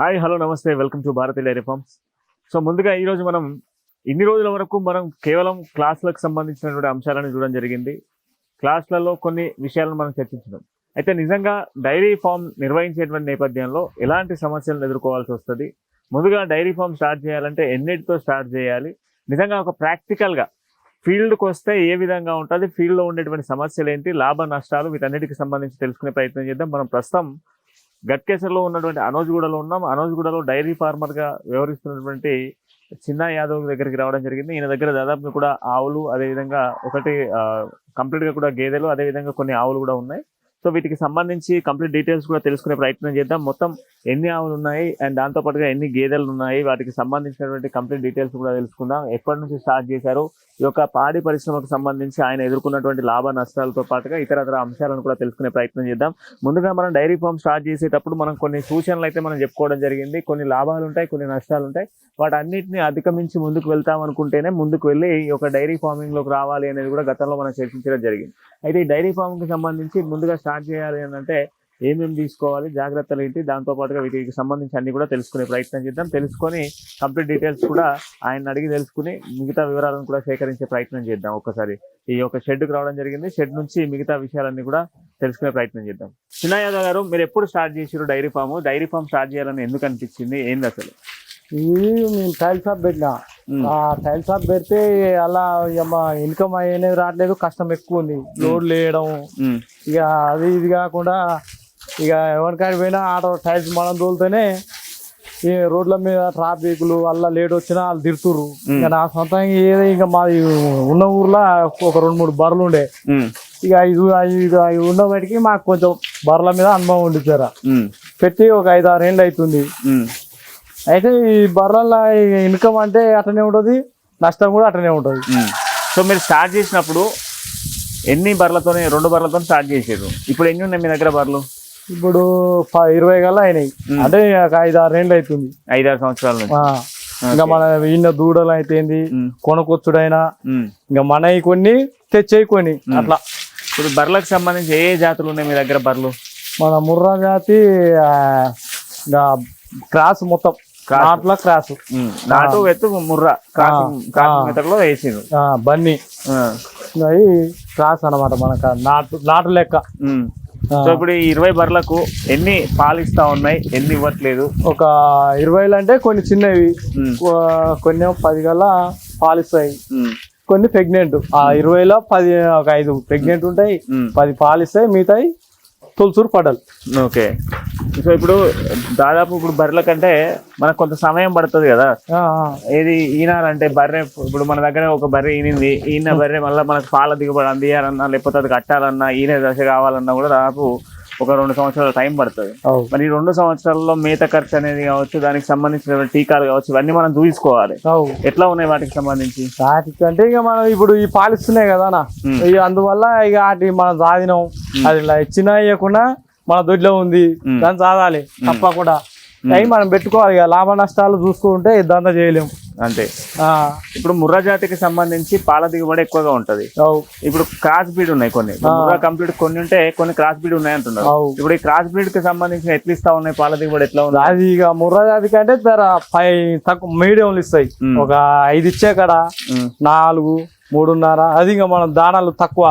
Hi hello నమస్తే. Welcome to Bharatiya dairy farms. So ముందుగా ఈరోజు మనం ఇన్ని రోజుల వరకు మనం కేవలం క్లాసులకు సంబంధించినటువంటి అంశాలను చూడడం జరిగింది. క్లాసులలో కొన్ని విషయాలను మనం చర్చించడం. అయితే నిజంగా డైరీ ఫామ్ నిర్వహించేటువంటి నేపథ్యంలో ఎలాంటి సమస్యలను ఎదుర్కోవాల్సి వస్తుంది? ముందుగా డైరీ ఫామ్ స్టార్ట్ చేయాలంటే ఎన్నిటితో స్టార్ట్ చేయాలి? నిజంగా ఒక ప్రాక్టికల్గా ఫీల్డ్కి వస్తే ఏ విధంగా ఉంటుంది? ఫీల్డ్లో ఉండేటువంటి సమస్యలు ఏంటి? లాభ నష్టాలు వీటన్నిటికి సంబంధించి తెలుసుకునే ప్రయత్నం చేద్దాం. మనం ప్రస్తుతం గట్కేసర్లో ఉన్నటువంటి అనోజ్గూడలో ఉన్నాం. అనోజ్గూడలో డైరీ ఫార్మర్గా వ్యవహరిస్తున్నటువంటి చిన్న యాదవ్ దగ్గరికి రావడం జరిగింది. ఈయన దగ్గర దాదాపు కూడా ఆవులు అదేవిధంగా ఒకటి కంప్లీట్గా కూడా గేదెలు అదేవిధంగా కొన్ని ఆవులు కూడా ఉన్నాయి. సో వీటికి సంబంధించి కంప్లీట్ డీటెయిల్స్ కూడా తెలుసుకునే ప్రయత్నం చేద్దాం. మొత్తం ఎన్ని ఆవులు ఉన్నాయి అండ్ దాంతో పాటుగా ఎన్ని గేదెలు ఉన్నాయి వాటికి సంబంధించినటువంటి కంప్లీట్ డీటెయిల్స్ కూడా తెలుసుకుందాం. ఎప్పటి నుంచి స్టార్ట్ చేశారు ఈ యొక్క పాడి పరిశ్రమకు సంబంధించి ఆయన ఎదుర్కొన్నటువంటి లాభ నష్టాలతో పాటుగా ఇతరతర అంశాలను కూడా తెలుసుకునే ప్రయత్నం చేద్దాం. ముందుగా మనం డైరీ ఫామ్ స్టార్ట్ చేసేటప్పుడు మనం కొన్ని సూచనలు అయితే మనం చెప్పుకోవడం జరిగింది. కొన్ని లాభాలు ఉంటాయి కొన్ని నష్టాలు ఉంటాయి. వాటన్నిటిని అధిగమించి ముందుకు వెళ్తాం అనుకుంటేనే ముందుకు వెళ్ళి ఈ యొక్క డైరీ ఫార్మింగ్లోకి రావాలి అనేది కూడా గతంలో మనం చర్చించడం జరిగింది. అయితే ఈ డైరీ ఫామ్కి సంబంధించి ముందుగా స్టార్ట్ చేయాలి అని అంటే ఏమేమి తీసుకోవాలి జాగ్రత్తలు ఏంటి దాంతో పాటుగా వీటికి సంబంధించి అన్ని కూడా తెలుసుకునే ప్రయత్నం చేద్దాం. తెలుసుకొని కంప్లీట్ డీటెయిల్స్ కూడా ఆయన అడిగి తెలుసుకుని మిగతా వివరాలను కూడా సేకరించే ప్రయత్నం చేద్దాం ఒక్కసారి. ఈ యొక్క షెడ్కి రావడం జరిగింది. షెడ్ నుంచి మిగతా విషయాలన్నీ కూడా తెలుసుకునే ప్రయత్నం చేద్దాం. చిన్న యాదవ్ గారు మీరు ఎప్పుడు స్టార్ట్ చేసారు dairy farm? Dairy farm start చేయాలని ఎందుకు అనిపించింది? ఏంది అసలు? ఇది మేము టైల్ షాప్ పెట్టినా. ఆ టైల్ షాప్ పెడితే అలా ఇక మా ఇన్కమ్ అనేది రావట్లేదు కష్టం ఎక్కువ ఉంది. లోడ్లు వేయడం ఇక అది ఇది కాకుండా ఇక ఎవరికాడికి పోయినా ఆటో టైల్స్ మనం తోలితేనే ఈ రోడ్ల మీద ట్రాఫిక్లు అలా లేట్ వచ్చినా వాళ్ళు తిరుతురు ఇక నా సొంతంగా ఏదో ఇంకా మాది ఉన్న ఊర్లో ఒక రెండు మూడు బర్రెలు ఉండే. ఇక ఐదు ఐదు ఐదు ఉన్న బయటికి మాకు కొంచెం బర్రెల మీద అనుభవం ఉండిచ్చారా పెట్టి ఒక ఐదు ఆరు ఏళ్ళు అవుతుంది. అయితే ఈ బర్రెల ఇన్కమ్ అంటే అట్లనే ఉంటుంది నష్టం కూడా అట్లనే ఉంటుంది. సో మీరు స్టార్ట్ చేసినప్పుడు ఎన్ని బర్లతోనే రెండు బర్లతో స్టార్ట్ చేసారు ఇప్పుడు ఎన్ని ఉన్నాయి మీ దగ్గర బర్లు ఇప్పుడు ఇరవై గల్లా అయినాయి. అంటే ఐదు ఆరు ఏళ్ళు అవుతుంది ఐదారు సంవత్సరాల ఇంకా మన ఈయన దూడలు అయితేంది ఉమ్, కొనకొచ్చుడైనా. ఇంకా మనవి కొన్ని తెచ్చేయి కొన్ని అట్లా. ఇప్పుడు బర్లకు సంబంధించి ఏ జాతులు ఉన్నాయి మీ దగ్గర బర్లు మన ముర్రా జాతి ఇంకా క్రాస్ మొత్తం. నాట్ల క్రాస్. నాటు వెత్తు ముర్రా. వేసిండ్రు. ఆ, బన్నీ. క్రాస్ అన్నమాట మనకు. నాటు నాటు లెక్క. సో ఇప్పుడు ఈ ఇరవై బర్లకు ఎన్ని పాలు ఇస్తా ఉన్నాయి? ఎన్ని ఇవ్వట్లేదు? ఒక ఇరవైలు అంటే కొన్ని చిన్నవి. కొన్ని పది గల్లా పాలిస్తాయి కొన్ని ప్రెగ్నెంట్. ఆ ఇరవైలో పది ఒక ఐదు ప్రెగ్నెంట్ ఉంటాయి. పది పాలిస్తాయి మిగతాయి తొలసూరు పడలు. ఓకే. సో ఇప్పుడు దాదాపు ఇప్పుడు బర్రెల కంటే మనకు కొంత సమయం పడుతుంది కదా. ఏది ఈనాలంటే బర్రె ఇప్పుడు మన దగ్గర ఒక బర్రె ఈనింది ఈయన బర్రె మళ్ళీ మనకు పాల దిగుబడి అందియాలన్నా లేకపోతే అది కట్టాలన్నా ఈయన దశ కావాలన్నా కూడా దాదాపు ఒక రెండు సంవత్సరాల టైం పడుతుంది. మరి ఈ రెండు సంవత్సరాల్లో మేత ఖర్చు అనేది కావచ్చు దానికి సంబంధించిన టీకాలు కావచ్చు ఇవన్నీ మనం చూసుకోవాలి. ఎట్లా ఉన్నాయి వాటికి సంబంధించి? వాటికి అంటే ఇక మనం ఇప్పుడు ఈ పాలిస్తున్నాయి కదా. ఉమ్. ఇక అందువల్ల ఇక వాటి మనం సాధినం. అది ఇలా ఇచ్చినా ఇవ్వకుండా మన దొడ్లో ఉంది. దాన్ని సాధాలి. తప్పకుండా. అవి మనం పెట్టుకోవాలి ఇక. లాభ నష్టాలు చూసుకుంటే ఇదంతా చేయలేము అంతే. ఆ, ఇప్పుడు ముర్రా జాతికి సంబంధించి పాల దిగుబడి ఎక్కువగా ఉంటది. ఇప్పుడు క్రాస్ బీడ్ ఉన్నాయి కొన్ని. ముర్రా కంప్లీట్ కొన్ని ఉంటే కొన్ని క్రాస్ బీడ్ ఉన్నాయి అంటున్నారు. ఇప్పుడు ఈ క్రాస్ బ్రీడ్కి సంబంధించిన ఎట్లా ఇస్తా ఉన్నాయి? పాల దిగుబడి ఎట్లా ఉంది? అది ఇక ముర్రా జాతి కంటే ధర పై తక్కువ మీడియంలు ఇస్తాయి. ఒక ఐదు ఇచ్చే కాడ నాలుగు మూడున్నర అది ఇంకా మనం దానాలు తక్కువ.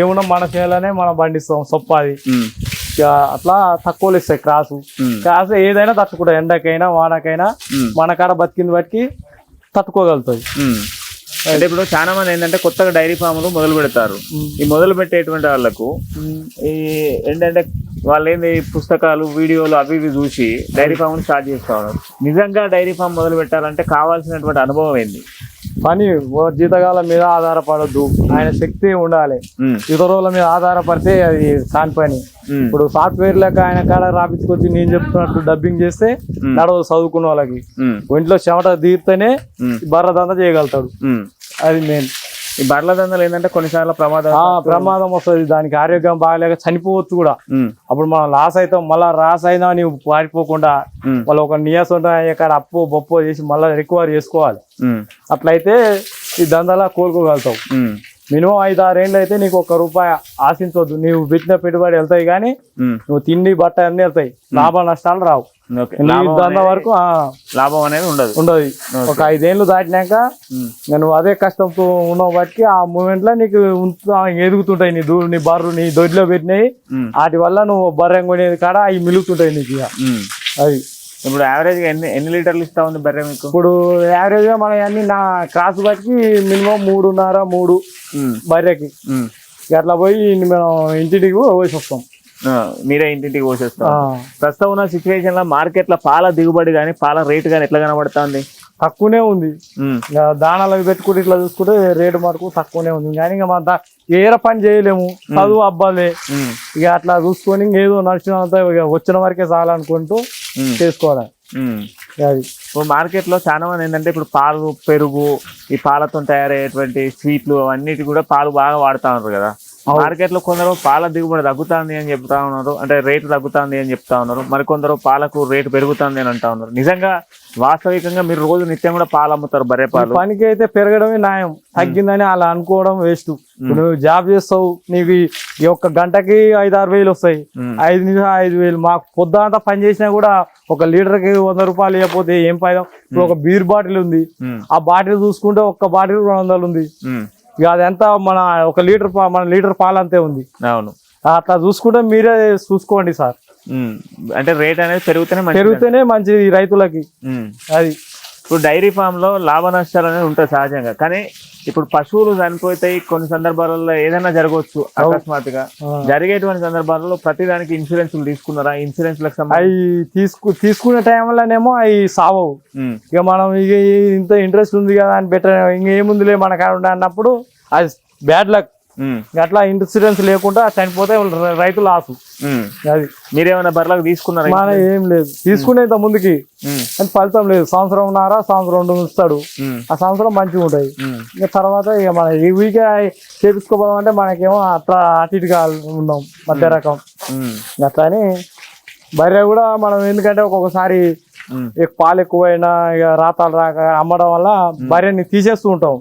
ఏమున్నా మన చేయాలనే మనం పండిస్తాం సొప్ప అది. ఉమ్, ఇక అట్లా తక్కువలు ఇస్తాయి క్రాసు. క్రాసు ఏదైనా తట్టుకుంటాయి. ఎండకైనా వానకైనా మన కాడ బతికింది బట్టి తట్టుకోగలుగుతుంది. అంటే ఇప్పుడు చాలా మంది ఏంటంటే కొత్తగా డైరీ ఫామ్లు మొదలు పెడతారు. ఈ మొదలు పెట్టేటువంటి వాళ్ళకు ఈ ఏంటంటే వాళ్ళు ఏంది పుస్తకాలు వీడియోలు అవి ఇవి చూసి డైరీ ఫామ్ స్టార్ట్ చేస్తా ఉన్నారు. నిజంగా డైరీ ఫామ్ మొదలు పెట్టాలంటే కావాల్సినటువంటి అనుభవం ఏంది? పని ఓ జీతగాల మీద ఆధారపడద్దు. ఆయన శక్తి ఉండాలి. ఇతరుల మీద ఆధారపడితే అది కాని పని. ఇప్పుడు సాఫ్ట్వేర్ లెక్క ఆయన కాడ రాపించుకొచ్చి నేను చెప్తున్నట్టు డబ్బింగ్ చేస్తే ఉమ్, నడవదు చదువుకున్న వాళ్ళకి. ఒంట్లో చెమట తీరితేనే బర్ర దందా చేయగలుగుతాడు. అది మెయిన్. ఈ బర్ల దందలు ఏంటంటే కొన్నిసార్లు ప్రమాదం ఆ ప్రమాదం వస్తుంది. దానికి ఆరోగ్యం బాగాలేక చనిపోవచ్చు కూడా. అప్పుడు మనం లాస్ అవుతాం మళ్ళా రాస్ అయినా నీవు పారిపోకుండా మళ్ళీ ఒక నియాస్ అక్కడ అప్పు బొప్పు చేసి మళ్ళీ రికవర్ చేసుకోవాలి. అట్లయితే ఈ దందాలా కోలుకోగలుగుతాం. మినిమం ఐదు ఆరు ఏళ్ళు అయితే నీకు ఒక్క రూపాయి ఆశించవద్దు నీవు పెట్టిన పెట్టుబడి వెళ్తాయి కానీ నువ్వు తిండి బట్ట అన్ని వెళ్తాయి. లాభ నష్టాలు రావు. ఓకే. నీ లాభం దంద అనేది- వరకు ఆ, లాభం అనేది ఉండదు. ఉండదు. ఒక ఐదేళ్ళు దాటినాక నువ్వు అదే కష్టంతో ఉన్నావు బట్టి ఆ మూమెంట్లో నీకు ఎదుగుతుంటాయి నీ దూ నీ బర్రు నీ దొడ్లో పెట్టినవి. ఉమ్, వాటి వల్ల నువ్వు బర్రెం కొనేది కాడ అవి మిలుగుతుంటాయి నీకు. అది ఇప్పుడు యావరేజ్గా ఎన్ని ఎన్ని లీటర్లు ఇస్తా ఉంది బర్రె మీకు? ఇప్పుడు యావరేజ్గా మనం అన్ని నా క్రాస్ బట్టి మినిమం మూడున్నర మూడు బర్రెకి. అట్లా పోయి మనం ఇంటికి పోసి వస్తాం మీరే ఇంటింటికి పోసేస్తాం. ప్రస్తుతం ఉన్న సిచ్యువేషన్లో మార్కెట్లో పాల దిగుబడి కానీ పాల రేటు కానీ ఎట్లా కనబడుతుంది? తక్కువనే ఉంది. దానాలు అవి పెట్టుకుంటే ఇట్లా చూసుకుంటే రేటు మటుకు తక్కువనే ఉంది. కానీ ఇంకా మన ఏర పని చేయలేము. చదువు అబ్బాలే. ఇక అట్లా చూసుకొని ఇంకేదో నడిచినంత వచ్చిన వరకే చాలనుకుంటూ చేసుకోవాలి. అది. ఇప్పుడు మార్కెట్లో చాలా మంది ఏంటంటే ఇప్పుడు పాలు పెరుగు ఈ పాలతో తయారయ్యేటువంటి స్వీట్లు అవన్నిటి కూడా పాలు బాగా వాడుతా ఉన్నారు కదా. మార్కెట్లో కొందరు పాల దిగుబడి తగ్గుతుంది అని చెప్తా ఉన్నారు. అంటే రేటు తగ్గుతుంది అని చెప్తా ఉన్నారు. మరి కొందరు పాలకు రేటు పెరుగుతుంది అని అంటా ఉన్నారు. నిజంగా వాస్తవికంగా మీరు రోజు నిత్యం కూడా పాలు అమ్ముతారు బర్రె పాలు. పనికి అయితే పెరగడమే న్యాయం. తగ్గిందని అలా అనుకోవడం వేస్ట్. నువ్వు జాబ్ చేస్తావు నీకు ఈ- ఒక్క గంటకి ఐదు ఆరు వేలు వస్తాయి. ఐదు నిమిషం ఐదు వేలు. మాకు పొద్దునంతా పని చేసినా కూడా ఒక లీటర్కి వంద రూపాయలు ఇవ్వకపోతే ఏం ఫైదా ఇప్పుడు ఒక బీర్ బాటిల్ ఉంది. ఆ బాటిల్ చూసుకుంటే ఒక్క బాటిల్ రెండు వందలు ఉంది. ఇక అదంతా మన ఒక లీటర్ మన లీటర్ పాలు అంతే ఉంది. అవును. అట్లా చూసుకుంటే మీరే చూసుకోండి సార్. అంటే రేట్ అనేది పెరుగుతూనే పెరిగితేనే మంచిది రైతులకి. అది. ఇప్పుడు డైరీ ఫామ్లో లాభ నష్టాలు అనేది ఉంటాయి సహజంగా. కానీ ఇప్పుడు పశువులు చనిపోతాయి కొన్ని సందర్భాలలో ఏదైనా జరగవచ్చు అకస్మాత్తుగా. జరిగేటువంటి సందర్భాలలో ప్రతిదానికి ఇన్సూరెన్స్ తీసుకున్నారా? ఇన్సూరెన్స్ అవి తీసుకు తీసుకునే టైంలోనేమో అవి సావవు. ఇక మనం ఇక ఇంత ఇంట్రెస్ట్ ఉంది కదా అని పెట్ట ఇంకేముందిలే మన కాడ అన్నప్పుడు అది బ్యాడ్ లక్ అట్లా ఇన్సూరెన్స్ లేకుండా చనిపోతే రైతు లాసు. అది. మీరేమైనా బర్రెలకు తీసుకున్నారా మన ఏం లేదు. తీసుకునే ఇంత ముందుకి కానీ ఫలితం లేదు. సంవత్సరం ఉన్నారా సంవత్సరం రెండు ఉంచుతాడు. ఆ సంవత్సరం మంచిగా ఉంటాయి. ఇంకా తర్వాత ఇక మన ఈ వీక్ చేపించుకోపోదాం అంటే మనకేమో అట్లా అటు ఇటుగా ఉన్నాం. మధ్య రకం. అట్లా అని బర్రె కూడా మనం ఎందుకంటే ఒక్కొక్కసారి ఇక పాలు ఎక్కువైనా ఇక రాతాలు రాక అమ్మడం వల్ల బర్రెని తీసేస్తూ ఉంటాం.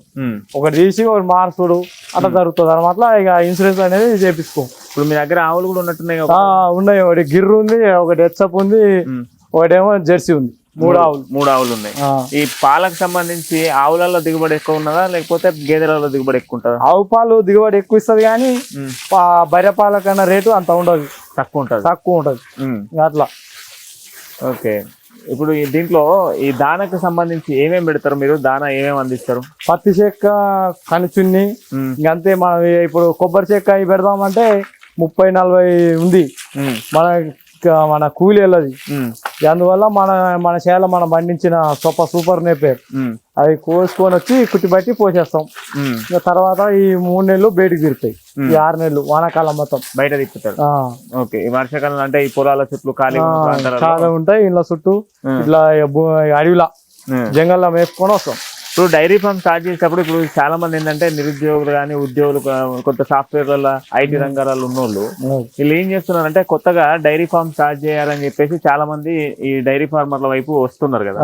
ఒకటి తీసి ఒకటి మార్చుడు అట్లా జరుగుతుంది అనమాట. ఇక ఇన్సూరెన్స్ అనేది చేపించుకో ఇప్పుడు మీ దగ్గర ఆవులు కూడా ఉన్నట్టున్నాయి? ఉన్నాయి. ఒకటి గిర్రు ఉంది ఒకటి హెచ్చప్ ఉంది ఒకటేమో జెర్సీ ఉంది. మూడు ఆవులు. మూడు ఆవులు ఉన్నాయి. ఈ పాలకు సంబంధించి ఆవులలో దిగుబడి ఎక్కువ ఉన్నదా? లేకపోతే గేదెలలో దిగుబడి ఎక్కువ ఉంటుందా? ఆవు పాలు దిగుబడి ఎక్కువ ఇస్తుంది కానీ బర్రె పాల కన్నా రేటు అంత ఉండదు. తక్కువ ఉంటుంది. తక్కువ ఉంటుంది. అట్లా. ఓకే. ఇప్పుడు ఈ దీంట్లో ఈ దానకు సంబంధించి ఏమేమి పెడతారు మీరు? దాన ఏమేమి అందిస్తారు? పత్తి చెక్క కనుచున్ని ఇంకంతే మనం ఇప్పుడు కొబ్బరి చెక్క అవి పెడదామంటే ముప్పై నలభై ఉంది. మన మన కూలి వెళ్ళదు ఉమ్, అందువల్ల మన మన చేల మనం పండించిన సొప్ప సూపర్ ఉమ్, అవి కోసుకొని వచ్చి కుట్టి బట్టి పోసేస్తాం. తర్వాత ఈ మూడు నెలలు బయటికి తిరుగుతాయి. ఈ ఆరు నెలలు వానాకాలం మొత్తం. బయట తిప్పుతారు. ఓకే. ఈ వర్షాకాలం అంటే ఈ పొలాల చుట్టూ ఖాళీ చాలా ఉంటాయి ఇళ్ళ చుట్టూ. ఇట్లా అడవిలా. జంగల్లో మేపుకొని వస్తాం. ఇప్పుడు డైరీ ఫామ్ స్టార్ట్ చేసేటప్పుడు ఇప్పుడు చాలా మంది ఏంటంటే నిరుద్యోగులు కానీ ఉద్యోగులు కా- కొత్త సాఫ్ట్వేర్ ఐటీ రంగాలలో ఉన్నోళ్ళు వీళ్ళు ఏం చేస్తున్నారంటే కొత్తగా డైరీ ఫామ్ స్టార్ట్ చేయాలని చెప్పేసి చాలా మంది ఈ డైరీ ఫార్మర్ల వైపు వస్తున్నారు కదా.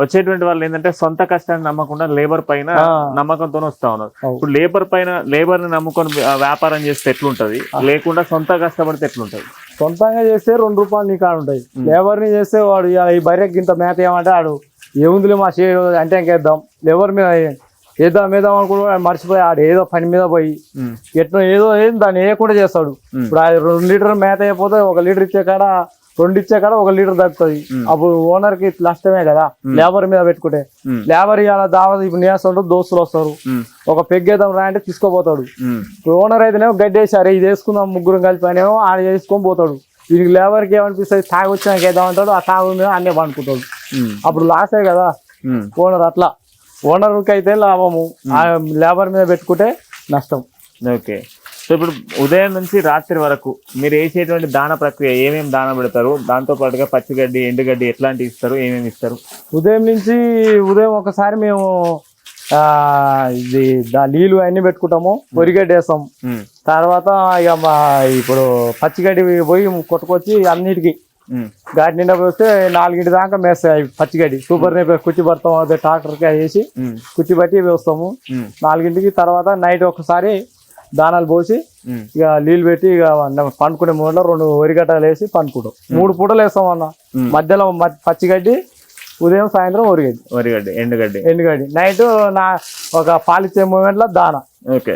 వచ్చేటువంటి వాళ్ళు ఏంటంటే సొంత కష్టాన్ని నమ్మకుండా లేబర్ పైన. నమ్మకంతో వస్తా ఉన్నారు. ఇప్పుడు లేబర్ పైన లేబర్ని నమ్ముకొని వ్యాపారం చేస్తే ఎట్లుంటది? లేకుండా సొంత కష్టపడితే ఎట్లుంటది? సొంతంగా చేస్తే రెండు రూపాయలు నీ కాడ ఉంటాయి. లేబర్ని చేస్తే వాడు ఈ బర్రెకి ఇంత మేత ఏమంటే ఆడు ఏముందిలే మా చేయడు అంటే ఇంకేద్దాం లేబర్ మీద వేద్దాం వేద్దాం అనుకుంటే మర్చిపోయి ఆడు ఏదో పని మీద పోయి ఎట్లా ఏదో ఏం దాన్ని వేయకుండా చేస్తాడు. ఇప్పుడు అది రెండు లీటర్ మేత అయిపోతే ఒక లీటర్ ఇచ్చే కాడ రెండు ఇచ్చే కాడ ఒక లీటర్ తగ్గుతుంది అప్పుడు ఓనర్కి నష్టమే కదా. లేబర్ మీద పెట్టుకుంటే. లేబర్ ఇవాళ దావత్ ఇప్పుడు నేస్తుంటారు దోస్తులు వస్తారు. ఒక పెగ్గేద్దాం రా అంటే తీసుకోపోతాడు. ఇప్పుడు ఓనర్ అయితేనేమో గడ్డి వేసారు ఇది వేసుకుందాం ముగ్గురు కలిపి అనేమో ఆడ చేసుకొని పోతాడు. వీడికి లేబర్కి ఏమనిపిస్తుంది? తాగి వచ్చినాక వేద్దాం అంటాడు. ఆ తాగు మీద అన్నీ పండుకుంటాడు. అప్పుడు లాసే కదా. ఓనర్ అట్లా. ఓనర్కి అయితే లాభము లేబర్ మీద పెట్టుకుంటే నష్టం. ఓకే. సో ఇప్పుడు ఉదయం నుంచి రాత్రి వరకు మీరు వేసేటువంటి దాన ప్రక్రియ ఏమేమి దాన పెడతారు? దాంతో పాటుగా పచ్చిగడ్డి ఎండుగడ్డి ఎట్లాంటి ఇస్తారు? ఏమేమి ఇస్తారు? ఉదయం నుంచి ఉదయం ఒకసారి మేము ఇది దా నీళ్ళు అన్ని పెట్టుకుంటాము. పొరిగడ్డి వేస్తాం. తర్వాత ఇక మా ఇప్పుడు పచ్చిగడ్డి పోయి కొట్టుకొచ్చి అన్నిటికీ గాడి నిండా పోస్తే నాలుగింటి దాకా మేస్తాయి పచ్చిగడ్డి. సూపర్ నేపర్ కుర్చీ పడతాం అదే ట్రాక్టర్కి వేసి కుర్చీ పట్టి వేస్తాము. నాలుగింటికి తర్వాత నైట్ ఒకసారి దానాలు పోసి ఇక నీళ్ళు పెట్టి ఇక పండుకునే మూడలో రెండు వరిగడ్డలు వేసి పండుకుంటాం. మూడు పూటలు వేస్తాం అన్న. మధ్యలో పచ్చిగడ్డి ఉదయం సాయంత్రం వరిగడ్డి. వరిగడ్డి ఎండుగడ్డి. ఎండుగడ్డి. నైట్ నా ఒక పాలిచ్చే మూమెంట్లో దాన. ఓకే.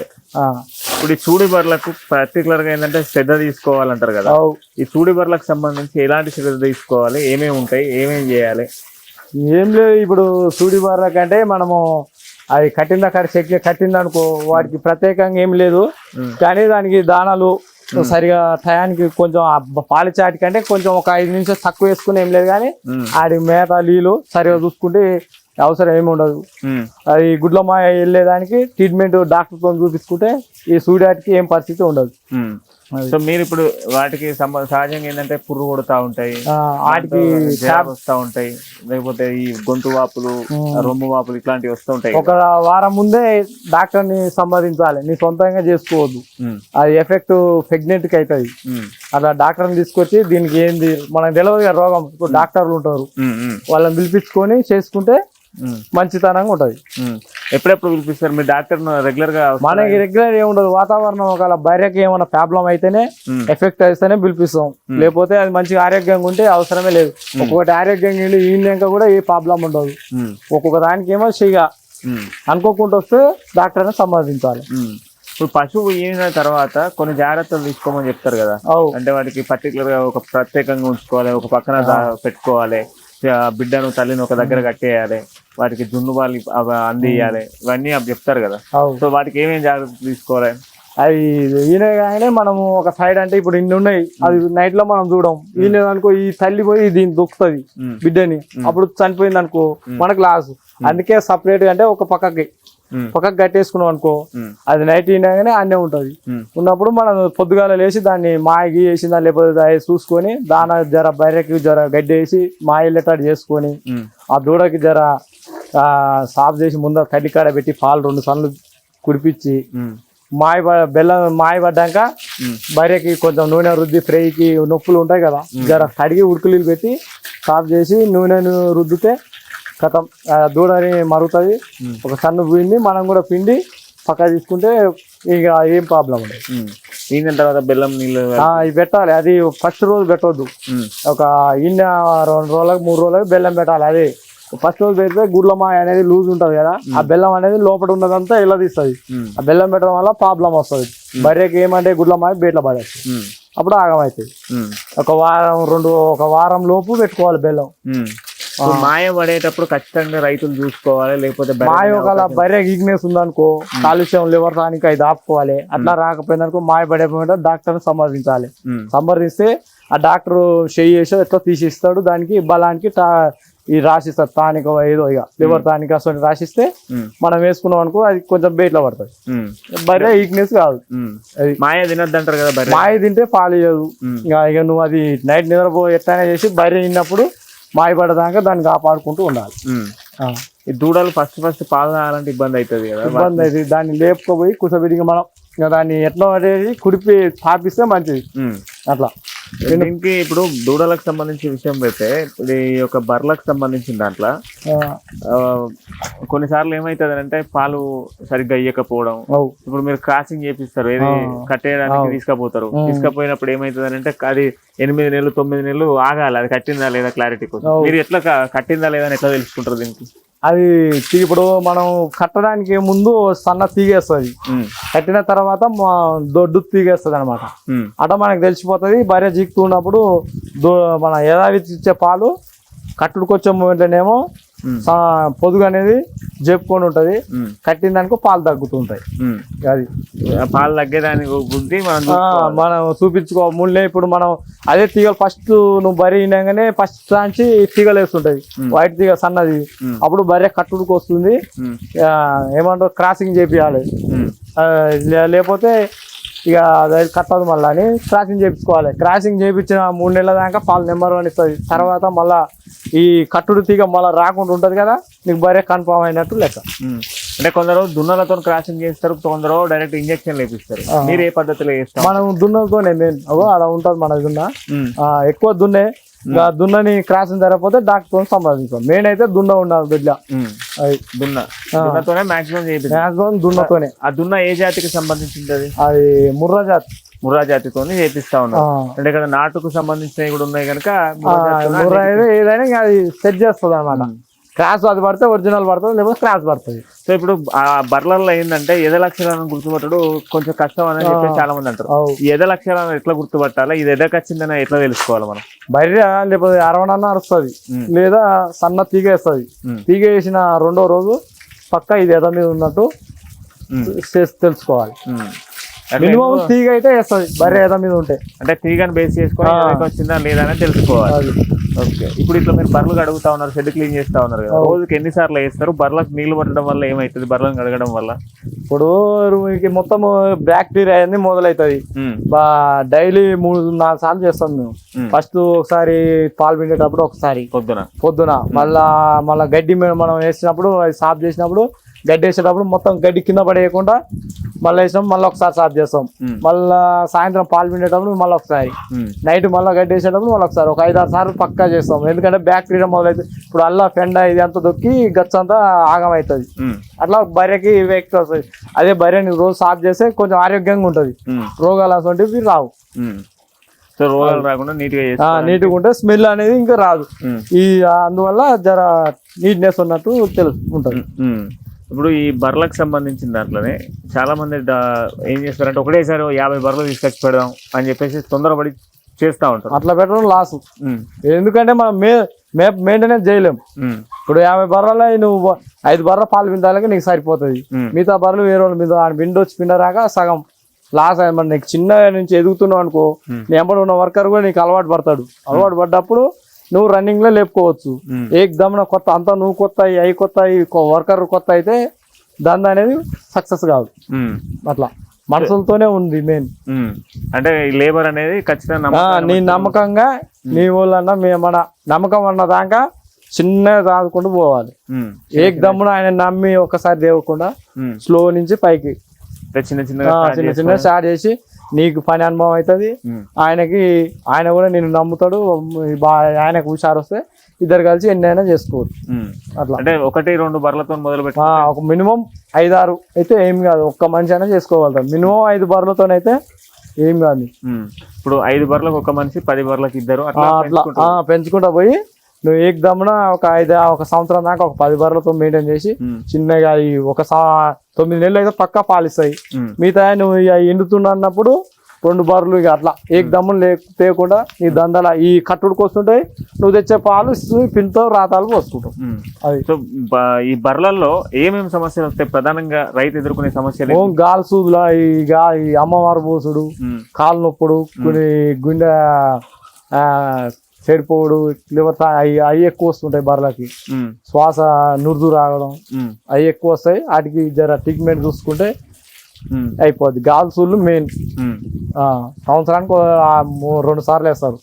ఇప్పుడు ఈ చూడి బర్లకు పర్టికులర్గా ఏంటంటే శ్రద్ధ తీసుకోవాలంటారు కదా. ఈ చూడి బర్లకు సంబంధించి ఎలాంటి శ్రద్ధ తీసుకోవాలి? ఏమేమి ఉంటాయి? ఏమేమి చేయాలి? ఏం లేదు ఇప్పుడు సూడి బార్ల కంటే మనము అది కట్టిందా కట్టి చెక్ కట్టింది అనుకో వాటికి ప్రత్యేకంగా ఏం లేదు. కానీ దానికి దానాలు సరిగా టయానికి కొంచెం పాలిచాటి కంటే కొంచెం ఒక ఐదు నిమిషాలు తక్కువ వేసుకుని ఏం లేదు కానీ ఆడి మేత నీళ్ళు సరిగా చూసుకుంటే అవసరం ఏమి ఉండదు. అది గుడ్ల మాయ వెళ్ళేదానికి ట్రీట్మెంట్ డాక్టర్తో చూపించుకుంటే ఈ సూడాటికి ఏం పరిస్థితి ఉండదు. సో మీరు ఇప్పుడు వాటికి సహజంగా ఏంటంటే పురుగు కొడుతా ఉంటాయి వాటికి వస్తూ ఉంటాయి లేకపోతే ఈ గొంతు వాపులు. రొమ్ము వాపులు ఇట్లాంటివి వస్తూ ఉంటాయి ఒక వారం ముందే డాక్టర్ని సంప్రదించాలి. నీ సొంతంగా చేసుకోవద్దు. అది ఎఫెక్ట్ ప్రెగ్నెంట్కి అవుతుంది ఉమ్, అట్లా డాక్టర్ని తీసుకొచ్చి దీనికి ఏంది మనకు తెలియదు రోగం. ఇప్పుడు డాక్టర్లు ఉంటారు. వాళ్ళని పిలిపించుకొని చేసుకుంటే మంచితనంగా ఉంటుంది. ఎప్పుడెప్పుడు పిలిపిస్తారు? మీ డాక్టర్ రెగ్యులర్గా? మనకి రెగ్యులర్ ఏముండదు వాతావరణం ఒకవేళ భార్యకి ఏమైనా ప్రాబ్లం అయితేనే ఎఫెక్ట్ అయితేనే పిలిపిస్తాం. లేకపోతే అది మంచిగా ఆరోగ్యంగా ఉంటే అవసరమే లేదు. ఒక్కొక్కటి ఆరోగ్యంగా ఈయనక కూడా ఏ ప్రాబ్లం ఉండదు. ఒక్కొక్క దానికి ఏమో ఉమ్, అనుకోకుండా వస్తే డాక్టర్ని సంప్రదించాలి. ఉమ్. ఇప్పుడు పశువు ఈనిన తర్వాత కొన్ని జాగ్రత్తలు తీసుకోమని చెప్తారు కదా? అంటే వాటికి పర్టికులర్గా ఒక ప్రత్యేకంగా ఉంచుకోవాలి ఒక పక్కన పెట్టుకోవాలి. బిడ్డను తల్లిని ఒక దగ్గర కట్టేయాలి. వాటికి జున్ను వాళ్ళు అవి అందియాలి ఇవన్నీ అవి చెప్తారు కదా. సో వాటికి ఏమేమి జాగ్రత్తలు తీసుకోవాలి? అవి ఈయన కానీ మనము ఒక సైడ్ అంటే ఇప్పుడు ఇన్ని ఉన్నాయి. అది నైట్లో మనం చూడం. ఈయన అనుకో ఈ తల్లి పోయి దీన్ని దొక్కుతుంది బిడ్డని. అప్పుడు చనిపోయింది అనుకో మనకు లాస్. అందుకే సపరేట్ అంటే ఒక పక్కకి. పక్కకి కట్టేసుకున్నాం అనుకో అది నైట్ ఈయనగానే అన్నే ఉంటది. ఉన్నప్పుడు మనం పొద్దుగాల లేచి దాన్ని మాయకి వేసిందా లేకపోతే చూసుకొని దాన జర బర్రెకి జర గడ్డి వేసి మాయ వెళ్ళేటట్టు చేసుకొని ఆ దూడకి జర ఆ, సాఫ్ చేసి ముందర కడ్డి కాడ పెట్టి పాలు రెండు సన్లు కుడిపించి మాయ బెల్లం మాయ పడ్డాక బర్రెకి కొంచెం నూనె రుద్ది ఫ్రైకి నొప్పులు ఉంటాయి కదా జర కడిగి ఉడుకులీలు పెట్టి సాఫ్ చేసి నూనెను రుద్దితే కథం ఆ దూడని మరుగుతుంది. ఒక సన్ను పిండి మనం కూడా పిండి పక్క తీసుకుంటే ఇక ఏం ప్రాబ్లం ఉండదు. ఈనిన తర్వాత బెల్లం నీళ్ళు పెట్టాలి. అది ఫస్ట్ రోజు పెట్టవద్దు ఒక ఇన్న రెండు రోజులకు మూడు రోజులకు బెల్లం పెట్టాలి. అది ఫస్ట్ రోజు పెడితే గుడ్ల మాయ అనేది లూజ్ ఉంటుంది కదా. ఆ బెల్లం అనేది లోపల ఉన్నదంతా ఇలా తీస్తుంది. ఆ బెల్లం పెట్టడం వల్ల ప్రాబ్లం వస్తుంది. బర్రెకి ఏమంటే గుడ్ల మాయ బేట్ల పడేస్తుంది అప్పుడు ఆగమవుతుంది ఒక వారం రెండు ఒక వారం లోపు పెట్టుకోవాలి బెల్లం. మాయ పడేటప్పుడు ఖచ్చితంగా రైతులు చూసుకోవాలి లేకపోతే మాయ ఒకవేళ బర్రె వీక్నెస్ ఉందనుకో కాలుష్యం లివర్ దానికి అది ఆపుకోవాలి. అట్లా రాకపోయిందనుకో మాయ పడే డాక్టర్ని సంప్రదించాలి. సంప్రదిస్తే ఆ డాక్టర్ చెయ్యి చేసి ఎట్లా తీసిస్తాడు దానికి బలానికి ఈ రాసిస్తాడు తానిక ఏదో ఇక లివర్ తానిక అసలు రాసిస్తే మనం వేసుకున్నాం అనుకో అది కొంచెం బేట్లో పడుతుంది. బర్రె వీక్నెస్ కాదు. మాయ తినొద్దంటారు కదా బర్రె. మాయ తింటే పాలు ఇంకా ఇక నువ్వు అది నైట్ నిద్రపో ఎట్లయినా చేసి బర్రె తిన్నప్పుడు మాయ పడదాకా దాన్ని కాపాడుకుంటూ ఉండాలి. ఈ దూడలు ఫస్ట్ ఫస్ట్ పాలు తాగాలంటే ఇబ్బంది అవుతుంది కదా. ఇబ్బంది అయితే దాన్ని లేపుకోపోయి ఇక మనం దాన్ని ఎట్లా అనేది కుడిపి తాపిస్తే మంచిది. అట్లా. దీనికి ఇప్పుడు దూడలకు సంబంధించి విషయం పెడితే ఇప్పుడు ఈ యొక్క బర్లకు సంబంధించిన దాంట్లో కొన్నిసార్లు ఏమవుతుంది అంటే పాలు సరిగ్గా ఇయ్యకపోవడం ఇప్పుడు మీరు క్రాసింగ్ చేపిస్తారు ఏది. కట్టేయడానికి. తీసుకుపోతారు. తీసుకుపోయినప్పుడు ఏమవుతుంది అంటే అది ఎనిమిది నెలలు తొమ్మిది నెలలు ఆగాలి అది కట్టిందా లేదా క్లారిటీ కోసం. మీరు ఎట్లా కట్టిందా లేదా అని ఎట్లా తెలుసుకుంటారు దీనికి అది ఇప్పుడు మనం కట్టడానికి ముందు సన్న తీగేస్తుంది. కట్టిన తర్వాత దొడ్డు తీగేస్తుంది అనమాట అట మనకు తెలిసిపోతుంది భార్య జీకుతున్నప్పుడు దో మన యథావిధి ఇచ్చే పాలు ఉమ్, సా- పొదుగు అనేది జప్పుకొని ఉంటుంది. కట్టిన దానికి పాలు తగ్గుతుంటాయి. అది. పాలు తగ్గేదానికి బుద్ధి మనం చూపించుకో ముళ్ళే ఇప్పుడు మనం అదే తీగలు ఫస్ట్ నువ్వు బరి అయినాగానే ఫస్ట్ నుంచి తీగలు వేస్తుంటది. వైట్ తీగ సన్నది. అప్పుడు బర్రె కట్టుడుకు వస్తుంది. ఏమంటారు క్రాసింగ్ చేపియాలి. లేకపోతే ఇక అది కట్టదు మళ్ళీ అని క్రాసింగ్ చేయించుకోవాలి. క్రాసింగ్ చేయించిన మూడు నెలల దాకా పాలు నెంబర్ వన్ ఇస్తుంది. తర్వాత మళ్ళా ఈ కట్టుడు తీగ మళ్ళీ రాకుండా ఉంటుంది కదా నీకు బర్రె కన్ఫామ్ అయినట్టు లెక్క. అంటే కొందరు దున్నలతో క్రాసింగ్ చేస్తారు కొందరు డైరెక్ట్ ఇంజెక్షన్ లేపిస్తారు. మీరు ఏ పద్ధతిలో చేస్తారు మనం దున్నతోనే మెయిన్ అలా ఉంటుంది మన దున్న. ఎక్కువ దున్నే దున్నని క్రాసింగ్ జరగకపోతే డాక్టర్ సంపాదించాం మెయిన్ అయితే దున్న ఉండాలి బిడ్డ. దున్న. దున్నతోనే మాక్సిమం మ్యాక్సిమం దున్నతోనే. ఆ దున్న ఏ జాతికి సంబంధించింది అది అది ముర్రా జాతి. ముర్రా జాతితోనే చేపిస్తా ఆ, ఉన్నారు అంటే ఇక్కడ నాటుకు సంబంధించినవి కూడా ఉన్నాయి కనుక ఏదైనా అది సెట్ చేస్తుంది అనమాట క్రాస్ అది పడితే ఒరిజినల్ పడుతుంది లేకపోతే క్రాస్ పడుతుంది. సో ఇప్పుడు ఆ బర్లల్లో ఏంటంటే ఎద లక్షణాలను గుర్తుపట్టడు కొంచెం కష్టం అని చెప్పి చాలా మంది అంటారు. ఎద లక్షణాలను ఎట్లా గుర్తుపట్టాలా ఇది ఎదకి వచ్చిందని ఎట్లా తెలుసుకోవాలి మనం? బర్రె లేకపోతే అరవనన్న అరుస్తుంది. లేదా సన్న తీగ వేస్తుంది. తీగ వేసిన రెండో రోజు పక్క ఇది ఎద మీద ఉన్నట్టు. చేసి తెలుసుకోవాలి. మినిమం తీగ అయితే వేస్తుంది బర్రె ఎద మీద ఉంటే. అంటే తీగని బేస్ చేసుకొని. ఎదకి వచ్చిందా లేదా అని తెలుసుకోవాలి. ఓకే. ఇప్పుడు ఇట్లా మీరు బర్రెలు కడుగుతా ఉన్నారు షెడ్ క్లీన్ చేస్తా ఉన్నారు కదా. రోజుకి ఎన్ని సార్లు వేస్తారు? బర్రెలకు నీళ్ళు పట్టడం వల్ల ఏమవుతుంది బర్రెలను కడగడం వల్ల? ఇప్పుడు మీకు మొత్తం బ్యాక్టీరియా అనేది మొదలవుతుంది. బా డైలీ మూడు నాలుగు సార్లు చేస్తాం మేము. ఫస్ట్ ఒకసారి పాలు పిండేటప్పుడు ఒకసారి. పొద్దున. పొద్దున. మళ్ళా మళ్ళా గడ్డి మీద మనం వేసినప్పుడు అది సాఫ్ చేసినప్పుడు గడ్డి వేసేటప్పుడు మొత్తం గడ్డి కింద పడేయకుండా మళ్ళీ వేసినాం మళ్ళీ ఒకసారి సాఫ్ చేస్తాం. మళ్ళా సాయంత్రం పాలు పిండేటప్పుడు మళ్ళీ ఒకసారి. నైట్ మళ్ళీ గడ్డి వేసేటప్పుడు మళ్ళీ ఒకసారి ఒక ఐదారు సార్లు పక్కా చేస్తాం ఎందుకంటే బ్యాక్టీరియా మొదలైతే ఇప్పుడు అల్లా పెండ ఇది అంతా దొక్కి గచ్చ అంతా ఆగమవుతుంది. అట్లా బర్రెకి వ్యక్తి వస్తుంది అదే బర్రెని రోజు సాఫ్ చేస్తే కొంచెం ఆరోగ్యంగా ఉంటుంది. రోగాలు అటువంటివి రావు. సో రోగాలు రాకుండా నీట్గా నీట్గా ఉంటే స్మెల్ అనేది ఇంకా రాదు. ఈ అందువల్ల జర నీట్నెస్ ఉన్నట్టు తెలుసు ఉంటుంది. ఇప్పుడు ఈ బర్రెలకు సంబంధించిన దాంట్లోనే చాలా మంది డా- ఏం చేస్తారంటే ఒకటేసారి యాభై బర్రెలు తీసుకొచ్చి పెడదాం అని చెప్పేసి తొందరపడి చేస్తూ ఉంటారు అట్లా పెట్టడం లాస్. ఎందుకంటే మనం మే మే మెయింటెనెన్స్ చేయలేం ఉమ్. ఇప్పుడు యాభై బర్రెలు నువ్వు ఐదు బర్రె పాలు పిండాలకి నీకు సరిపోతుంది. మిగతా బర్రెలు వేరే వాళ్ళు మీద పిండి వచ్చి పిండరాక సగం లాస్ అయ్యి మరి నీకు చిన్న నుంచి ఎదుగుతున్నావు అనుకో. నీ ఎంబడి ఉన్న వర్కర్ కూడా నీకు అలవాటు పడతాడు అలవాటు పడ్డప్పుడు నువ్వు రన్నింగ్లో లేపుకోవచ్చు. ఏక్ దమ్న కొత్త అంతా నువ్వు కొత్త అవి కొత్త వర్కర్ కొత్త అయితే దంద అనేది సక్సెస్ కాదు. అట్లా మనుషులతోనే ఉంది మెయిన్. అంటే ఈ లేబర్ అనేది ఖచ్చితంగా నీ నమ్మకంగా నీ వాళ్ళన్నా మే మన నమ్మకం అన్న దాకా చిన్నగా రాదుకుంటూ పోవాలి. ఏక్ దమ్మున ఆయన నమ్మి ఒకసారి దేవకుండా. స్లో నుంచి పైకి చిన్న చిన్న చిన్న చేసుకొని- స్టార్ట్ చేసి నీకు పని అనుభవం అవుతుంది. ఆయనకి ఆయన కూడా నేను నమ్ముతాడు ఆయనకు హుషారు వస్తే ఇద్దరు కలిసి ఎన్నైనా చేసుకోవచ్చు. అట్లా అంటే ఒకటి రెండు బర్రెలతో మొదలు పెట్టి ఒక మినిమం ఐదారు అయితే ఏం కాదు ఒక్క మనిషి అయినా చేసుకోగలుగుతాం మినిమం ఐదు బర్రెలతోనైతే ఏం కాదు. ఇప్పుడు ఐదు బర్రెలకు ఒక మనిషి పది బర్రెలకు ఇద్దరు అట్లా పెంచుకుంటూ- పోయి నువ్వు ఏక్ దమ్మున ఒక ఐదు ఒక సంవత్సరం దాకా ఒక పది బర్రెలతో మెయింటైన్ చేసి. చిన్నగా ఈ ఒక సా- తొమ్మిది నెలలు అయితే పక్కా పాలిస్తాయి. మిగతా నువ్వు ఇక ఎండుతున్నా అన్నప్పుడు రెండు బర్రెలు ఇక అట్లా. ఏక్ దమ్ములు లే తేకుండా నీ దందల ఈ కట్టుడికి వస్తుంటాయి నువ్వు తెచ్చే పాలు పింతో రాతాలు పోసుకుంటావు. అది. సో ఈ బర్రెలలో ఏమేమి సమస్యలు వస్తాయి ప్రధానంగా రైతు ఎదుర్కొనే సమస్యలు గాలి సూదుల ఈ గా ఈ అమ్మవారు పోసుడు. కాలు నొప్పుడు కొన్ని గుండె ఆ, చెడిపోవడు లేకపోతే అవి అవి ఎక్కువ వస్తుంటాయి బర్రెలకి. శ్వాస నురుదు రావడం. అవి ఎక్కువ వస్తాయి వాటికి జర ట్రీట్మెంట్ చూసుకుంటే. అయిపోద్ది గాలి సూళ్ళు మెయిన్. సంవత్సరానికి రెండు సార్లు వేస్తారు.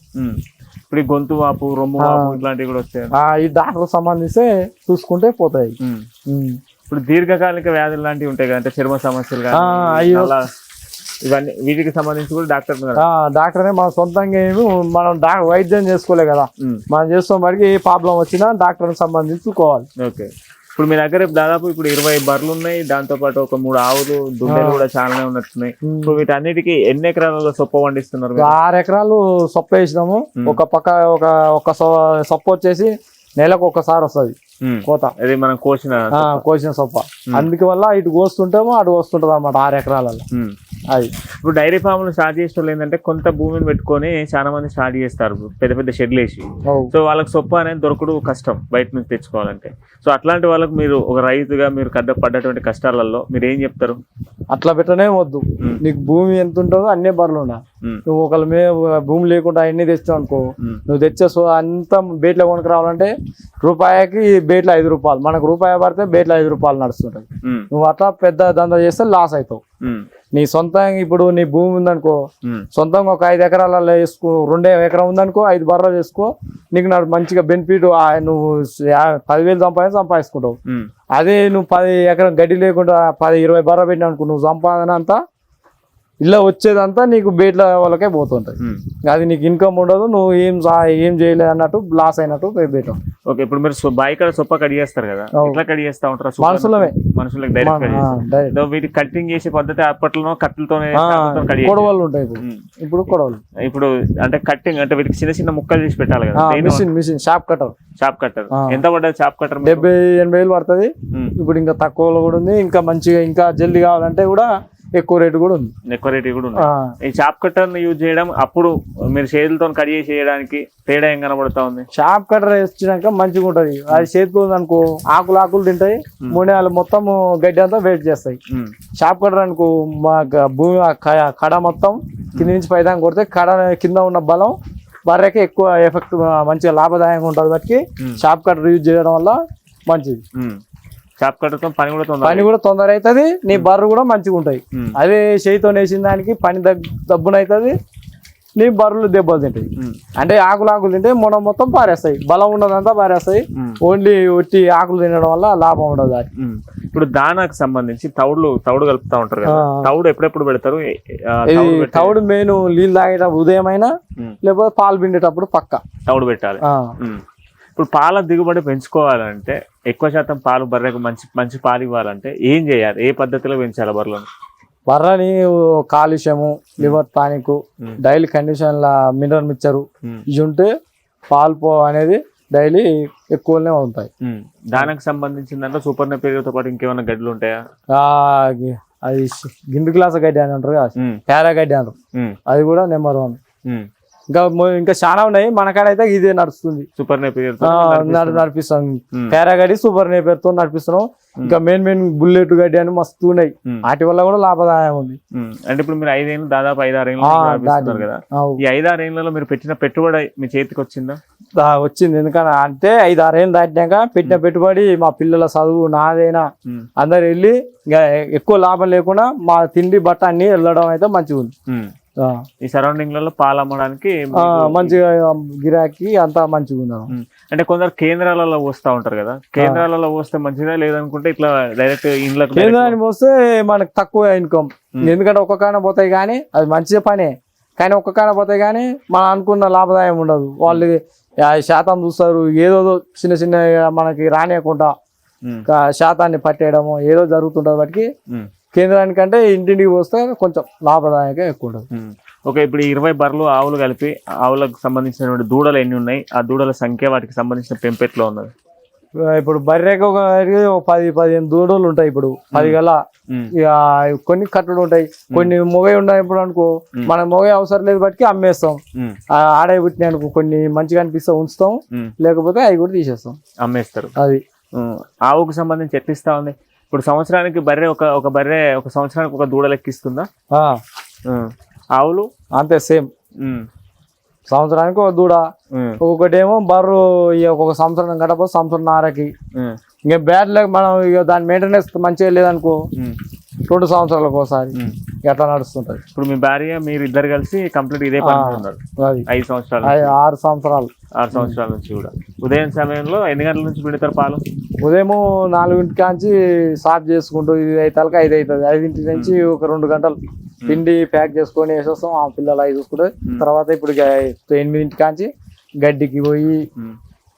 ఇప్పుడు గొంతు వాపు రొమ్ము ఇట్లాంటివి కూడా వస్తాయి ఆ, ఈ డాక్టర్ సంబంధిస్తే చూసుకుంటే పోతాయి. ఇప్పుడు దీర్ఘకాలిక వ్యాధులు లాంటివి ఉంటాయి కదా అంటే చర్మ సమస్యలు ఇవన్నీ వీటికి సంబంధించి కూడా డాక్టర్ ఉన్నారు. ఆ, డాక్టరే మన సొంతంగా ఏమి మనం వైద్యం చేసుకోలే కదా. మనం చేస్తాం వాడికి ఏ ప్రాబ్లం వచ్చినా డాక్టర్ని సంబంధించుకోవాలి. ఓకే. ఇప్పుడు మీ దగ్గర దాదాపు ఇప్పుడు ఇరవై బర్రెలు ఉన్నాయి. దాంతో పాటు ఒక మూడు ఆవులు దుడ్డలు కూడా చాలానే ఉన్నట్టున్నాయి. ఇప్పుడు వీటన్నిటికీ ఎన్ని ఎకరాలలో సొప్ప పండిస్తున్నారు? ఆరు ఎకరాలు సొప్ప వేసినాము. ఒక పక్క ఒక ఒక సొ- సొప్ప వచ్చేసి నెలకు ఒకసారి వస్తుంది. కోత. అది మనం కోసిన కోసిన సొప్ప. అందుకు వల్ల ఇటు కోస్తుంటామో అటు వస్తుంటది అన్నమాట ఆరు ఎకరాలలో. అది ఇప్పుడు డైరీ ఫామ్లు స్టార్ట్ చేసే వాళ్ళు ఏంటంటే కొంత భూమిని పెట్టుకొని చాలా మంది స్టార్ట్ చేస్తారు పెద్ద పెద్ద షెడ్లు వేసి. సో వాళ్ళకి సొప్ప అనేది దొరకడు కష్టం బయట నుంచి తెచ్చుకోవాలంటే సో అట్లాంటి వాళ్ళకి మీరు ఒక రైతుగా మీరు కడ్డ పడ్డటువంటి కష్టాలలో మీరు ఏం చెప్తారు అట్లా పెట్టనే వద్దు. నీకు భూమి ఎంత ఉంటుందో అన్నీ బర్రెలు ఉండాలి ఉమ్. నువ్వు ఒకళ్ళ మీద భూమి లేకుండా అన్ని తెచ్చావు అనుకో. నువ్వు తెచ్చే సో అంతా బేట్లో కొనుక్కు రావాలంటే రూపాయికి బేట్లో ఐదు రూపాయలు మనకు రూపాయి పడితే బేట్లో ఐదు రూపాయలు నడుస్తుంటాయి. నువ్వు అట్లా పెద్ద దందా చేస్తే లాస్ అవుతావు. నీ సొంతంగా ఇప్పుడు నీ భూమి ఉందనుకో. సొంతంగా ఒక ఐదు ఎకరాలలో వేసుకో రెండే ఎకరం ఉందనుకో ఐదు బర్రెలు వేసుకో నీకు నాకు మంచిగా బెనిఫిట్ నువ్వు పదివేలు సంపాదించి సంపాదించుకుంటావు. అదే నువ్వు పది ఎకరం గడ్డి లేకుండా పది ఇరవై బర్ర పెట్టినా అనుకో నువ్వు సంపాదన అంతా ఇలా వచ్చేదంతా నీకు బేట్ల వాళ్ళకే పోతుంటది. అది నీకు ఇన్కమ్ ఉండదు నువ్వు ఏం ఏం చేయలేదు అన్నట్టు లాస్ అయినట్టు బేటం ఓకే ఇప్పుడు మీరు బావి కాడ సొప్ప కట్ చేస్తారు కదా? కట్ చేస్తా ఉంటారు మనుషులమే. మనుషులకు డైరెక్ట్ వీటి కటింగ్ చేసే పద్ధతి అప్పట్లో కట్టెలతోనే చాకులతో కట్ చేసేది. కొడవలు ఉంటాయి ఇప్పుడు. కొడవలు ఇప్పుడు అంటే కట్టింగ్ అంటే వీటికి చిన్న చిన్న ముక్కలు చేసి పెట్టాలి కదా. Machine machine chaff cutter chaff cutter. ఎంత పడ్డది చాప్ కట్టర్ డెబ్బై ఎనభై వేలు పడుతుంది. ఇప్పుడు ఇంకా తక్కువలో కూడా ఉంది. ఇంకా మంచిగా ఇంకా జల్దీ కావాలంటే కూడా ఎక్కువ రేటు కూడా ఉంది. ఎక్కువ రేట్ కూడా ఉంది. ఈ చాప్ కట్టర్ యూజ్ చేయడం అప్పుడు మీరు చేతులతో కట్ చేసి చేయడానికి తేడా ఏం కనబడుతా ఉంది? షాప్ కట్టర్ వేసినాక మంచిగా ఉంటది. అది ఉంది అనుకో ఆకులు ఆకులు తింటాయి మూడేళ్ళు మొత్తం గడ్డి అంతా వెయిట్ చేస్తాయి. షాప్ కట్టర్ అనుకో మా భూమి కడ మొత్తం కింద నుంచి పైదాకా కొడితే కడ కింద ఉన్న బలం బర్రెకి ఎక్కువ ఎఫెక్ట్ మంచిగా లాభదాయంగా ఉంటుంది. బట్టి. షాప్ కట్టర్ యూజ్ చేయడం వల్ల మంచిది. చాప్ పని కూడా తొందర పని కూడా తొందర అవుతుంది నీ బర్రె కూడా మంచిగా ఉంటాయి. అదే చేయితో వేసిన దానికి పని దబ్బునవుతుంది నీ బర్రెలు దెబ్బలు తింటాయి. అంటే ఆకులు ఆకులు తింటే మొన మొత్తం పారేస్తాయి బలం ఉన్నదంతా పారేస్తాయి. ఓన్లీ ఒట్టి ఆకులు తినడం వల్ల లాభం ఉండదు. ఇప్పుడు దానాకు సంబంధించి తౌడులు తౌడు కలుపుతా ఉంటారు. తౌడు ఎప్పుడెప్పుడు పెడతారు తౌడు మెయిన్ నీళ్ళు తాగేటప్పుడు ఉదయమైనా ఉమ్. లేకపోతే పాలు పిండేటప్పుడు పక్క తౌడు పెట్టాలి. ఇప్పుడు పాల దిగుబడి పెంచుకోవాలంటే ఎక్కువ శాతం పాలు బర్రెకు మంచి మంచి పాలు ఇవ్వాలంటే ఏం చేయాలి ఏ పద్ధతిలో పెంచాలి బర్రెలను బర్రని కాలుష్యము లివర్ టానిక్. డైలీ కండిషన్ల మినరల్ మిక్చరు. ఇవి ఉంటే పాలు పో అనేది డైలీ ఎక్కువనే ఉంటాయి. దానికి సంబంధించిన దాంట్లో సూపర్ నెపేరుతో పాటు ఇంకేమైనా గడ్డలు ఉంటాయా అది గిండు గ్లాస్ గడ్డి అని అంటారు కదా. పేరా గడ్డి అంటారు. అది కూడా నెంబర్ వన్. ఇంకా ఇంకా చాలా ఉన్నాయి. మన కాడ అయితే ఇదే నడుస్తుంది. సూపర్ నడిపిస్తాం. ఉమ్. పేరా గడ్డి సూపర్ నేపేరుతో నడిపిస్తున్నాం. ఇంకా మెయిన్ మెయిన్ బుల్లెట్ గడ్డి అని మస్తు ఉన్నాయి. వాటి వల్ల కూడా లాభదాయం ఉంది. అంటే ఇప్పుడు మీరు ఐదేళ్ళు దాదాపు ఐదారేళ్ళు. కదా. ఈ ఐదారేళ్ళలో మీరు పెట్టిన పెట్టుబడి మీ చేతికి వచ్చిందా? వచ్చింది. ఎందుకని అంటే ఐదు ఆరేళ్ళు దాటినాక పెట్టిన పెట్టుబడి మా పిల్లల చదువు నాదైనా. అందరు వెళ్ళి ఇంకా ఎక్కువ లాభం లేకుండా మా తిండి బట్ట అన్ని వెళ్ళడం అయితే మంచిగా ఉంది ఈ సరౌండింగ్లలో పాలు అమ్మడానికి మంచిగా గిరాకీ అంతా మంచిగా. ఉమ్. అంటే కొందరు కేంద్రాలలో పోస్తా ఉంటారు కదా? కేంద్రాలలో పోస్తే మంచిదా? లేదనుకుంటే ఇట్లా డైరెక్ట్ ఇండ్లకు కేంద్రానికి పోస్తే మనకు తక్కువ ఇన్కమ్. ఎందుకంటే ఒక్క కాన పోతాయి కానీ అది మంచి పనే. కానీ ఒక్క కాన పోతాయి కానీ మనం అనుకున్న లాభదాయం ఉండదు. వాళ్ళు శాతం చూస్తారు. ఏదో చిన్న చిన్న మనకి రానియకుండా శాతాన్ని పట్టేయడము ఏదో జరుగుతుంటుంది వాటికి. ఉమ్. కేంద్రానికంటే ఇంటింటికి పోస్తే కొంచెం లాభదాయకం ఎక్కువ ఉంటుంది. ఓకే ఇప్పుడు ఇరవై బర్రెలు ఆవులు కలిపి ఆవులకు సంబంధించినటువంటి దూడలు ఎన్ని ఉన్నాయి? ఆ దూడల సంఖ్య వాటికి సంబంధించిన పెంపెట్లో ఉన్నది? ఇప్పుడు బర్రెకి ఒక ఒక పది పదిహేను దూడలు ఉంటాయి ఇప్పుడు. పది గల కొన్ని కట్టుడు ఉంటాయి. కొన్ని మొగై ఉన్నప్పుడు అనుకో. మన మొగై అవసరం లేదు బట్టి అమ్మేస్తాం. ఆడే పుట్టినాయి అనుకో కొన్ని మంచిగా అనిపిస్తే ఉంచుతాం. లేకపోతే అవి కూడా తీసేస్తాం. అమ్మేస్తారు. అది. ఆవుకు సంబంధించి ఎట్లా ఇస్తా ఉంది? ఇప్పుడు సంవత్సరానికి బర్రె ఒక ఒక బర్రె ఒక సంవత్సరానికి ఒక దూడ లెక్కిస్తుందా. ఆవులు అంతే సేమ్. సంవత్సరానికి ఒక దూడ. ఒకటేమో బర్రు ఇక ఒక సంవత్సరం గడప సంవత్సరం నారకి. ఇంకా బ్యాడ్ లేక మనం ఇక దాని మెయింటెనెన్స్ మంచిగా లేదనుకో. రెండు సంవత్సరాలకు ఒకసారి. ఎట్లా నడుస్తుంటది ఇప్పుడు మీ భార్య మీరు ఇద్దరు కలిసి కంప్లీట్ ఇదే పని ఐదు సంవత్సరాలు ఆరు సంవత్సరాలు ఆరు సంవత్సరాల నుంచి కూడా. ఉదయం సమయంలో ఎన్ని గంటల నుంచి పిండుతారు పాలు? ఉదయం నాలుగింటి కాంచి సాఫ్ చేసుకుంటూ ఇది అవుతాలకు ఐదు అవుతుంది ఐదింటి నుంచి ఒక రెండు గంటలు పిండి ప్యాక్ చేసుకొని వేసేస్తాం. ఆ పిల్లలు ఐదు చూసుకుంటే తర్వాత ఇప్పుడు ఎనిమిదింటి కాంచి గడ్డికి పోయి.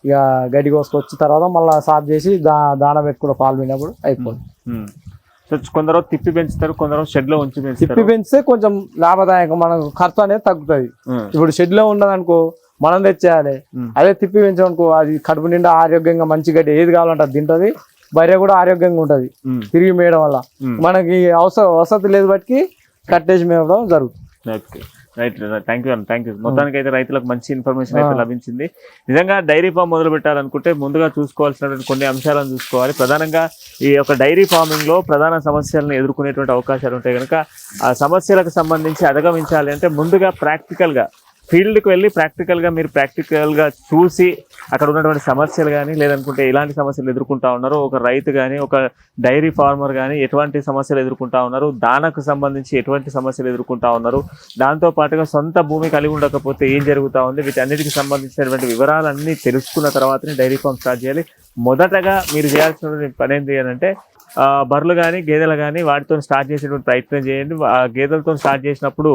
ఇక గడ్డి కోసుకొచ్చిన తర్వాత మళ్ళీ సాఫ్ చేసి దా దాన పెట్టుకుంటే పాలు పిండినప్పుడు అయిపోతుంది. సో కొందరు తిప్పి పెంచుతారు కొందరు షెడ్లో ఉంచి తిప్పి పెంచితే కొంచెం లాభదాయకం. మనకు ఖర్చు అనేది తగ్గుతుంది. ఇప్పుడు షెడ్లో ఉన్నదనుకో మనం తెచ్చేయాలి. అదే తిప్పి పెంచామనుకో అది కడుపు నిండా ఆరోగ్యంగా మంచి గడ్డి ఏది కావాలంటే అది తింటది. భార్య కూడా ఆరోగ్యంగా ఉంటది. తిరిగి మేయడం వల్ల. మనకి అవసరం వసతి లేదు బట్టి కట్టేసి మేయడం జరుగుతుంది. Right thank you thank you మొత్తానికి అయితే రైతులకు మంచి ఇన్ఫర్మేషన్ అయితే లభించింది. నిజంగా డైరీ ఫామ్ మొదలు పెట్టాలనుకుంటే ముందుగా చూసుకోవాల్సినటువంటి కొన్ని అంశాలను చూసుకోవాలి. ప్రధానంగా ఈ యొక్క డైరీ ఫార్మింగ్లో ప్రధాన సమస్యలను ఎదుర్కొనేటువంటి అవకాశాలు ఉంటాయి కనుక ఆ సమస్యలకు సంబంధించి అధిగమించాలి అంటే ముందుగా ప్రాక్టికల్గా ఫీల్డ్కి వెళ్ళి ప్రాక్టికల్గా మీరు ప్రాక్టికల్గా చూసి అక్కడ ఉన్నటువంటి సమస్యలు కానీ లేదనుకుంటే ఎలాంటి సమస్యలు ఎదుర్కొంటా ఉన్నారు ఒక రైతు కానీ ఒక డైరీ ఫార్మర్ కానీ ఎటువంటి సమస్యలు ఎదుర్కొంటా ఉన్నారు దానకు సంబంధించి ఎటువంటి సమస్యలు ఎదుర్కొంటా ఉన్నారు దాంతో పాటుగా సొంత భూమి కలిగి ఉండకపోతే ఏం జరుగుతూ ఉంది వీటన్నిటికి సంబంధించినటువంటి వివరాలన్నీ తెలుసుకున్న తర్వాతనే డైరీ ఫామ్ స్టార్ట్ చేయాలి. మొదటగా మీరు చేయాల్సిన పని ఏంటి అంటే బర్రెలు కానీ గేదెలు కానీ వాటితో స్టార్ట్ చేసేటువంటి ప్రయత్నం చేయండి. గేదెలతో స్టార్ట్ చేసినప్పుడు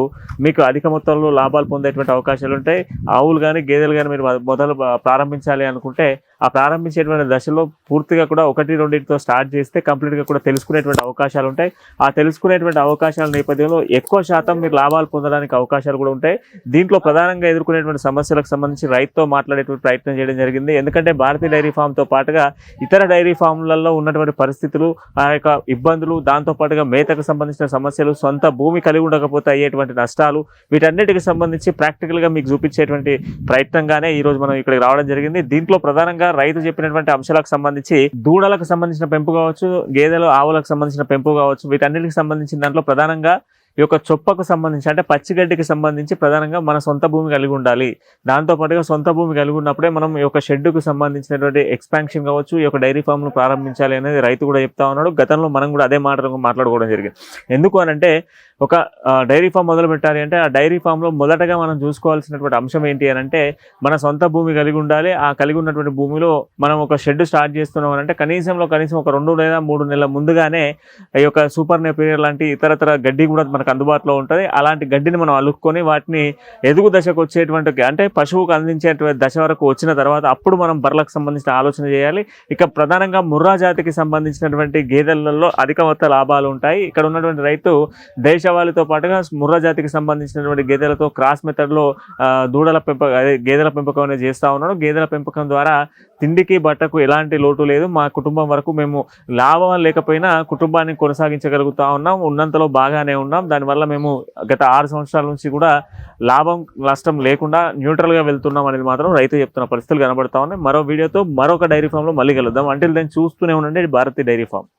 మీకు అధిక మొత్తంలో లాభాలు పొందేటువంటి అవకాశాలు ఉంటాయి. ఆవులు కానీ గేదెలు కానీ మీరు మొదలు ప్రారంభించాలి అనుకుంటే ఆ ప్రారంభించేటువంటి దశలో పూర్తిగా కూడా ఒకటి రెండింటితో స్టార్ట్ చేస్తే కంప్లీట్గా కూడా తెలుసుకునేటువంటి అవకాశాలు ఉంటాయి. ఆ తెలుసుకునేటువంటి అవకాశాల నేపథ్యంలో ఎక్కువ శాతం మీరు లాభాలు పొందడానికి అవకాశాలు కూడా ఉంటాయి. దీంట్లో ప్రధానంగా ఎదుర్కొనేటువంటి సమస్యలకు సంబంధించి రైతుతో మాట్లాడేటువంటి ప్రయత్నం చేయడం జరిగింది. ఎందుకంటే భారతీయ డైరీ ఫామ్తో పాటుగా ఇతర డైరీ ఫామ్లలో ఉన్నటువంటి పరిస్థితులు ఆ యొక్క ఇబ్బందులు దాంతో పాటుగా మేతకు సంబంధించిన సమస్యలు సొంత భూమి కలిగి ఉండకపోతే అయ్యేటువంటి నష్టాలు వీటన్నిటికి సంబంధించి ప్రాక్టికల్గా మీకు చూపించేటువంటి ప్రయత్నంగానే ఈ రోజు మనం ఇక్కడికి రావడం జరిగింది. దీంట్లో ప్రధానంగా రైతు చెప్పినటువంటి అంశాలకు సంబంధించి దూడలకు సంబంధించిన పెంపు కావచ్చు గేదెలు ఆవులకు సంబంధించిన పెంపు కావచ్చు వీటన్నిటికి సంబంధించిన దాంట్లో ప్రధానంగా ఈ యొక్క చొప్పకు సంబంధించి అంటే పచ్చిగడ్డికి సంబంధించి ప్రధానంగా మన సొంత భూమి కలిగి ఉండాలి. దాంతోపాటుగా సొంత భూమి కలిగి ఉన్నప్పుడే మనం ఈ యొక్క షెడ్డుకు సంబంధించినటువంటి ఎక్స్పాన్షన్ కావచ్చు ఈ యొక్క డైరీ ఫామ్ను ప్రారంభించాలి అనేది రైతు కూడా చెప్తా ఉన్నాడు. గతంలో మనం కూడా అదే మాట మాట్లాడుకోవడం జరిగింది. ఎందుకు అనంటే ఒక డైరీ ఫామ్ మొదలు పెట్టాలి అంటే ఆ డైరీ ఫామ్లో మొదటగా మనం చూసుకోవాల్సినటువంటి అంశం ఏంటి అని అంటే మన సొంత భూమి కలిగి ఉండాలి. ఆ కలిగి ఉన్నటువంటి భూమిలో మనం ఒక షెడ్ స్టార్ట్ చేస్తున్నాం అని అంటే కనీసంలో కనీసం ఒక రెండు లేదా మూడు నెలల ముందుగానే ఈ యొక్క సూపర్ నెపీరియర్ లాంటి ఇతరతర గడ్డి కూడా మనకు అందుబాటులో ఉంటుంది. అలాంటి గడ్డిని మనం అలుక్కొని వాటిని ఎదుగు దశకు వచ్చేటువంటి అంటే పశువుకు అందించేటువంటి దశ వరకు వచ్చిన తర్వాత అప్పుడు మనం బర్రెలకు సంబంధించిన ఆలోచన చేయాలి. ఇక ప్రధానంగా ముర్రా జాతికి సంబంధించినటువంటి గేదెలలో అధిక మొత్త లాభాలు ఉంటాయి. ఇక్కడ ఉన్నటువంటి రైతు దేశ దేశవాళితో పాటుగా ముర్రా జాతికి సంబంధించినటువంటి గేదెలతో క్రాస్ మెథడ్లో దూడల పెంపకం అదే గేదెల పెంపకం అనేది చేస్తూ ఉన్నాను. గేదెల పెంపకం ద్వారా తిండికి బట్టకు ఎలాంటి లోటు లేదు. మా కుటుంబం వరకు మేము లాభం లేకపోయినా కుటుంబాన్ని కొనసాగించగలుగుతా ఉన్నాం. ఉన్నంతలో బాగానే ఉన్నాం. దానివల్ల మేము గత ఆరు సంవత్సరాల నుంచి కూడా లాభం నష్టం లేకుండా న్యూట్రల్గా వెళ్తున్నాం అనేది మాత్రం రైతు చెప్తున్న పరిస్థితులు కనబడతా ఉన్నాయి. మరో వీడియోతో మరొక డైరీ ఫామ్లో మళ్ళీ కలుద్దాం. అంటే దాన్ని చూస్తూనే ఉండండి. ఇది భారతీయ డైరీ ఫామ్.